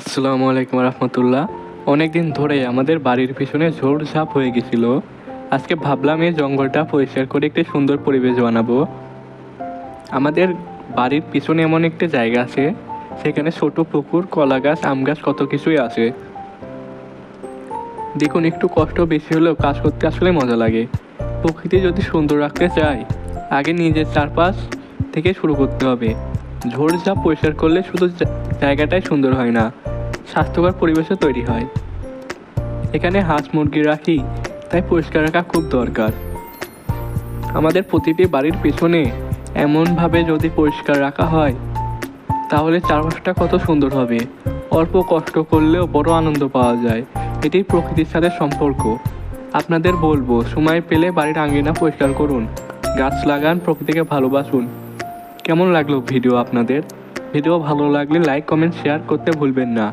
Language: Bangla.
আসসালামু আলাইকুম রহমতুল্লাহ। অনেকদিন ধরে আমাদের বাড়ির পিছনে ঝোড় ঝাপ হয়ে গেছিল। আজকে ভাবলাম এই জঙ্গলটা পরিষ্কার করে একটি সুন্দর পরিবেশ বানাবো। আমাদের বাড়ির পিছনে এমন একটি জায়গা আছে, সেখানে ছোট পুকুর কলা গাছ আম গাছ কত কিছুই আছে। দেখুন, একটু কষ্ট বেশি হলেও কাজ করতে আসলে মজা লাগে। প্রকৃতি যদি সুন্দর রাখতে চাই আগে নিজের চারপাশ থেকে শুরু করতে হবে। ঝোড়ঝাপ পরিষ্কার করলে শুধু জায়গাটাই সুন্দর হয় না। স্বাস্থ্যকর পরিবেশও তৈরি হয়। এখানে হাঁস মুরগি রাখি, তাই পরিষ্কার রাখা খুব দরকার। আমাদের প্রতিটি বাড়ির পেছনে এমনভাবে যদি পরিষ্কার রাখা হয়, তাহলে চারপাশটা কত সুন্দর হবে। অল্প কষ্ট করলেও বড় আনন্দ পাওয়া যায়। এটি প্রকৃতির সাথে সম্পর্ক। আপনাদের বলব, সময় পেলে বাড়ির আঙ্গিনা পরিষ্কার করুন। গাছ লাগান, প্রকৃতিকে ভালোবাসুন। কেমন লাগল ভিডিও আপনাদের? ভিডিও ভালো লাগলে লাইক, কমেন্ট, শেয়ার করতে ভুলবেন না।